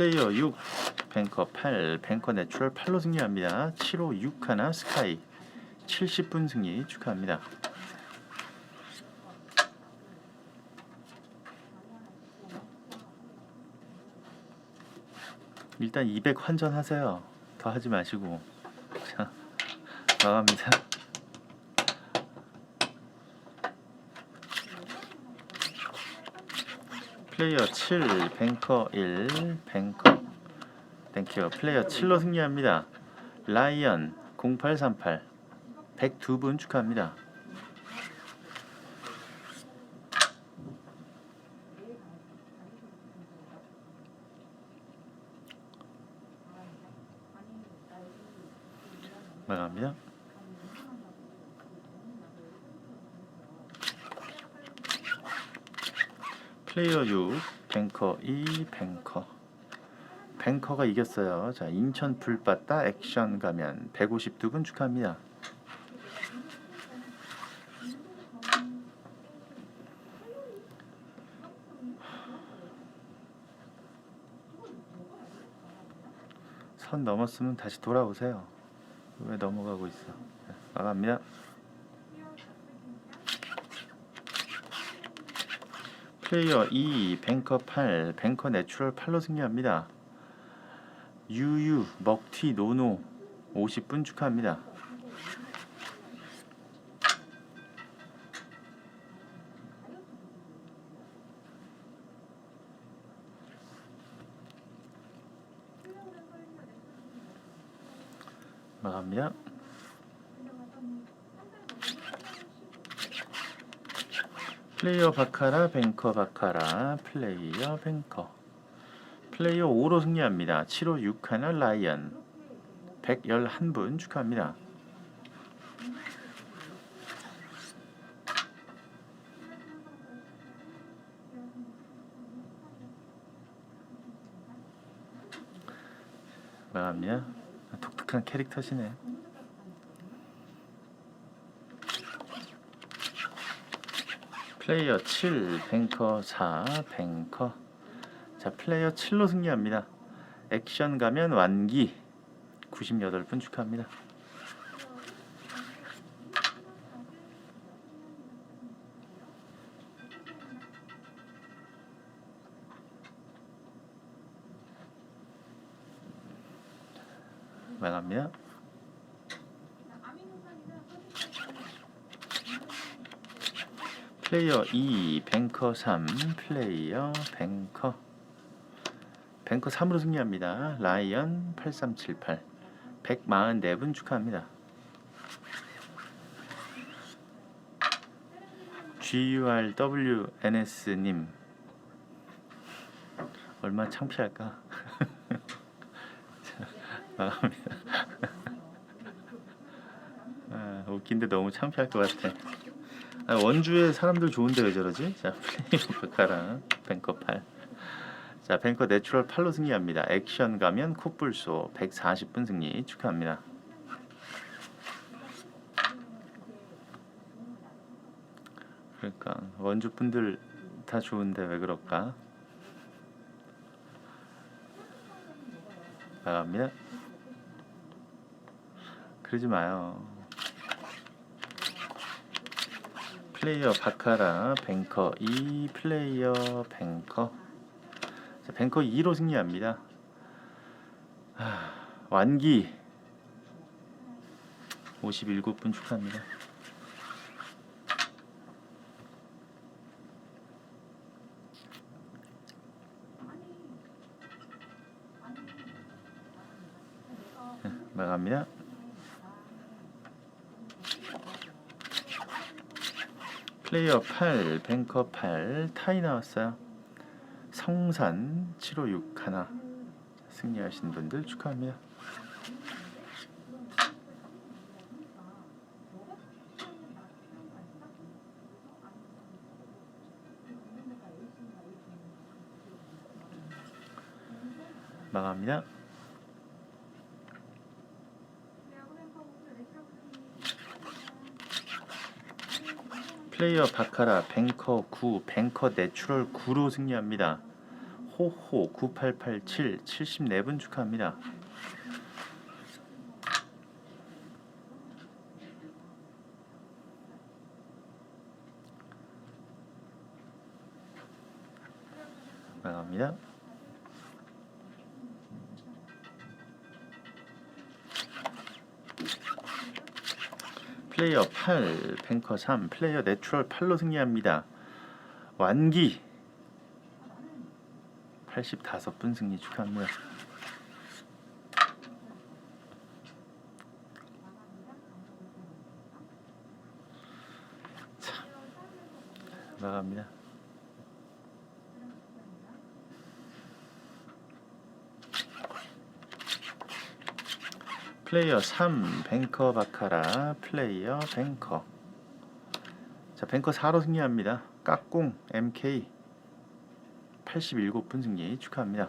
플레이어 6 뱅커 8 뱅커 내추럴 8로 승리합니다. 7호 6 하나 스카이 70분 승리 축하합니다. 일단 200 환전하세요. 더 하지 마시고. 자, 나갑니다. 플레이어 7, 뱅커 1, 뱅커. 땡큐. 플레이어 7로 승리합니다. 라이언 0838 102분 축하합니다. 나갑니다. 플레이어 6, 뱅커 2, 뱅커. 뱅커가 이겼어요. 자, 인천 불바다 액션 가면 152분 축하합니다. 선 넘었으면 다시 돌아오세요. 왜 넘어가고 있어? 네, 나갑니다. 플레이어 2, 뱅커 8, 뱅커 내추럴 8로 승리합니다. 유유, 먹튀, 노노 50분 축하합니다. 나갑니다. 플레이어 바카라, 뱅커 바카라, 플레이어 뱅커. 플레이어 5로 승리합니다. 7호 6 하나 라이언 111분 축하합니다. 나갑니다. 독특한 캐릭터시네. 플레이어 7, 뱅커 4, 뱅커. 자, 플레이어 7로 승리합니다. 액션 가면 완기 98분 축하합니다. 나갑니다. 플레이어 2, 뱅커 3, 플레이어 뱅커. 뱅커 3으로 승리합니다. 라이언 8378 144분 축하합니다. GURWNS님 얼마 나 창피할까? 아, 웃긴데 너무 창피할 것 같아. 아, 원주에 사람들 좋은데 왜 저러지? 자, 플레이어 백화랑 뱅커 8. 자, 뱅커 내추럴 8로 승리합니다. 액션 가면 콧불소 140분 승리 축하합니다. 그러니까 원주 분들 다 좋은데 왜 그럴까? 나갑니다. 그러지 마요. 플레이어 바카라 뱅커 2 플레이어 뱅커 자, 뱅커 2로 승리합니다. 하, 완기 57분 축하합니다. 자, 나갑니다. 플레이어 8, 뱅커 8, 타이 나왔어요. 성산 756 하나 승리하신 분들 축하합니다. 나갑니다. 플레이어 바카라 뱅커 9 뱅커 내추럴 9로 승리합니다. 호호 9887 74분 축하합니다. 나갑니다. 플레이어 8, 뱅커 3, 플레이어 내추럴 8로 승리합니다. 완기 85분 승리 축하합니다. 자, 나갑니다. 플레이어 3 뱅커 바카라 플레이어 뱅커. 자 뱅커 4로 승리합니다. 깍꿍 MK 87분 승리 축하합니다